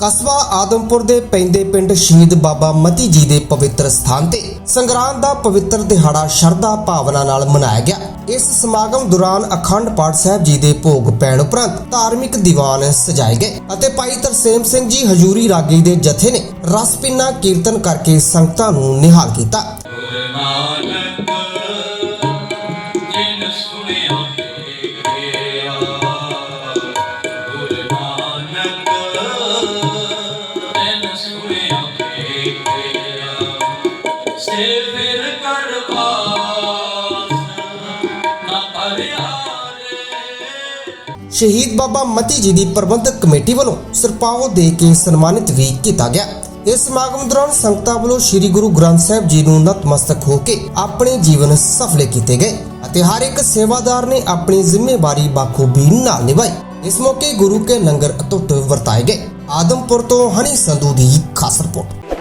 ਕਸਬਾ ਆਦਮਪੁਰ ਦੇ ਪੈਂਦੇ ਪਿੰਡ ਸ਼ਹੀਦ ਬਾਬਾ ਮਤੀ ਜੀ ਦੇ ਪਵਿੱਤਰ ਸਥਾਨ ਤੇ ਸੰਗਰਾਂਦ ਦਾ ਪਵਿੱਤਰ ਦਿਹਾੜਾ ਸ਼ਰਧਾ ਭਾਵਨਾ ਨਾਲ ਮਨਾਇਆ ਗਿਆ। ਇਸ ਸਮਾਗਮ ਦੌਰਾਨ ਅਖੰਡ ਪਾਠ ਸਾਹਿਬ ਜੀ ਦੇ ਭੋਗ ਪੈਣ ਉਪਰੰਤ ਧਾਰਮਿਕ ਦੀਵਾਨ ਸਜਾਏ ਗਏ ਅਤੇ ਭਾਈ ਤਰਸੇਮ ਸਿੰਘ ਜੀ ਹਜੂਰੀ ਰਾਗੀ ਦੇ ਜਥੇ ਨੇ ਰਸ ਪਿੰਨਾ ਕੀਰਤਨ ਕਰਕੇ ਸੰਗਤਾਂ ਨੂੰ ਨਿਹਾਲ ਕੀਤਾ। ਸ਼ਹੀਦ ਬਾਬਾ ਮਤੀ ਜੀ ਦੀ ਪ੍ਰਬੰਧਕ ਕਮੇਟੀ ਵੱਲੋਂ ਸਿਰਪਾਓ ਦੇ ਕੇ ਸਨਮਾਨਿਤ ਵੀ ਕੀਤਾ ਗਿਆ। ਇਸ ਸਮਾਗਮ ਦੌਰਾਨ ਸੰਗਤਾਂ ਵੱਲੋਂ ਸ੍ਰੀ ਗੁਰੂ ਗ੍ਰੰਥ ਸਾਹਿਬ ਜੀ ਨੂੰ ਨਤਮਸਤਕ ਹੋ ਕੇ ਆਪਣੇ ਜੀਵਨ ਸਫਲੇ ਕੀਤੇ ਗਏ ਅਤੇ ਹਰ ਇੱਕ ਸੇਵਾਦਾਰ ਨੇ ਆਪਣੀ ਜ਼ਿੰਮੇਵਾਰੀ ਬਾਖੂਬੀ ਨਾਲ ਨਿਭਾਈ। ਇਸ ਮੌਕੇ ਗੁਰੂ ਕੇ ਲੰਗਰ ਅਟੁੱਟ ਵਰਤਾਏ ਗਏ। ਆਦਮਪੁਰ ਤੋਂ ਹਨੀ ਸੰਧੂ ਦੀ ਖਾਸ ਰਿਪੋਰਟ